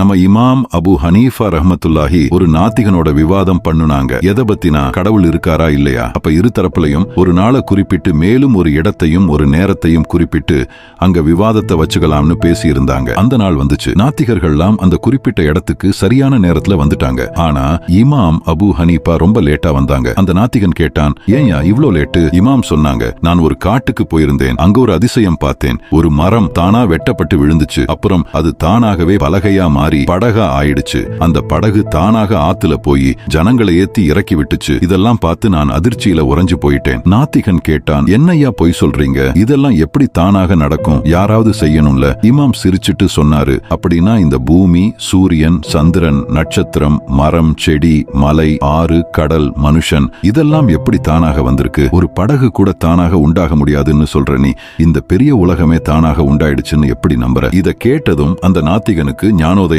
நம்ம இமாம் Abu Hanifa ரஹமத்துல்லாஹி ஒரு நாத்திகனோட விவாதம் பண்ணுனாங்க. எதை பத்தினா கடவுள் இருக்காரா இல்லையா? அப்ப இரு தரப்புலையும் ஒரு நாளை குறிப்பிட்டு மேலும் ஒரு இடத்தையும் ஒரு நேரத்தையும் குறிப்பிட்டு அங்க விவாதத்தை வச்சுக்கலாம்னு பேசியிருந்தாங்க. அந்த நாள் வந்துச்சு. நாத்திகர்கள்லாம் அந்த குறிப்பிட்ட இடத்துக்கு சரியான நேரத்துல வந்துட்டாங்க. ஆனா இமாம் அபு ஹனீஃபா ரொம்ப லேட்டா வந்தாங்க. அந்த நாத்திகன் கேட்டான் ஏன்யா இவ்வளோ லேட்டு? இமாம் சொன்னாங்க நான் ஒரு காட்டுக்கு போயிருந்தேன். அங்க ஒரு அதிசயம் பார்த்தேன். ஒரு மரம் தானா வெட்டப்பட்டு விழுந்துச்சு. அப்புறம் அது தானாகவே பலகையா மாறி மாறி படகா ஆயிடுச்சு. அந்த படகு தானாக ஆத்துல போய் ஜனங்களை ஏத்தி இறக்கி விட்டுச்சு. இதெல்லாம் பார்த்து நான் அதிர்ச்சியில உறைஞ்சு போயிட்டேன். நாத்திகன் கேட்டான் என்னையா பொய் சொல்றீங்க? இதெல்லாம் எப்படி தானாக நடக்கும்? யாராவது செய்யணும்ல? இமாம் சிரிச்சிட்டு சொன்னாரு அப்படின்னா இந்த பூமி சூரியன் சந்திரன் நட்சத்திரம் மரம் செடி மலை ஆறு கடல் மனுஷன் இதெல்லாம் எப்படி தானாக வந்திருக்கு? ஒரு படகு கூட தானாக உண்டாக முடியாதுன்னு சொல்ற நீ இந்த பெரிய உலகமே தானாக உண்டாயிடுச்சுன்னு எப்படி நம்புற? இத கேட்டதும் அந்த நாத்திகனுக்கு ஞானோதயம்